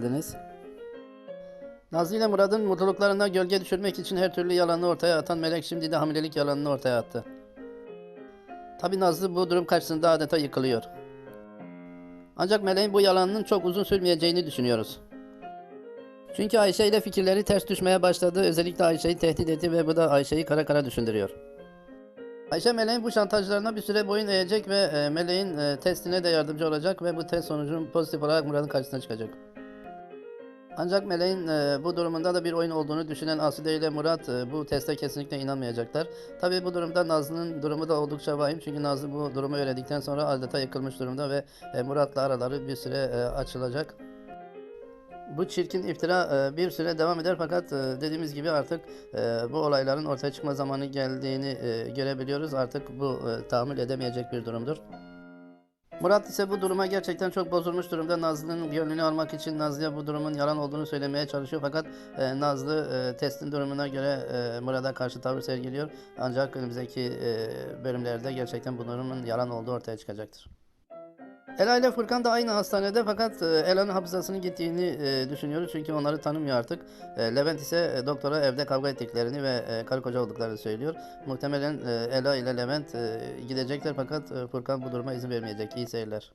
geldiniz. Nazlı ile Murat'ın mutluluklarına gölge düşürmek için her türlü yalanını ortaya atan Melek şimdi de hamilelik yalanını ortaya attı. Tabi Nazlı bu durum karşısında adeta yıkılıyor. Ancak Melek'in bu yalanının çok uzun sürmeyeceğini düşünüyoruz. Çünkü Ayşe ile fikirleri ters düşmeye başladı. Özellikle Ayşe'yi tehdit etti ve bu da Ayşe'yi kara kara düşündürüyor. Ayşe Meleğin bu şantajlarına bir süre boyun eğecek ve e, Meleğin e, testine de yardımcı olacak ve bu test sonucu pozitif olarak Murat'ın karşısına çıkacak. Ancak Meleğin e, bu durumunda da bir oyun olduğunu düşünen Aside ile Murat e, bu teste kesinlikle inanmayacaklar. Tabi bu durumda Nazlı'nın durumu da oldukça vahim çünkü Nazlı bu durumu öğrendikten sonra adeta yıkılmış durumda ve e, Murat'la araları bir süre e, açılacak. Bu çirkin iftira e, bir süre devam eder fakat e, dediğimiz gibi artık e, bu olayların ortaya çıkma zamanı geldiğini görebiliyoruz. Artık bu e, tahammül edemeyecek bir durumdur. Murat ise bu duruma gerçekten çok bozulmuş durumda. Nazlı'nın gönlünü almak için Nazlı'ya bu durumun yalan olduğunu söylemeye çalışıyor. Fakat e, Nazlı e, testin durumuna göre e, Murat'a karşı tavır sergiliyor. Ancak önümüzdeki e, bölümlerde gerçekten bu durumun yalan olduğu ortaya çıkacaktır. Ela ile Furkan da aynı hastanede fakat e, Ela'nın hafızasının gittiğini e, düşünüyoruz çünkü onları tanımıyor artık. E, Levent ise doktora evde kavga ettiklerini ve karı koca olduklarını söylüyor. Muhtemelen Ela ile Levent gidecekler fakat Furkan bu duruma izin vermeyecek. İyi seyirler.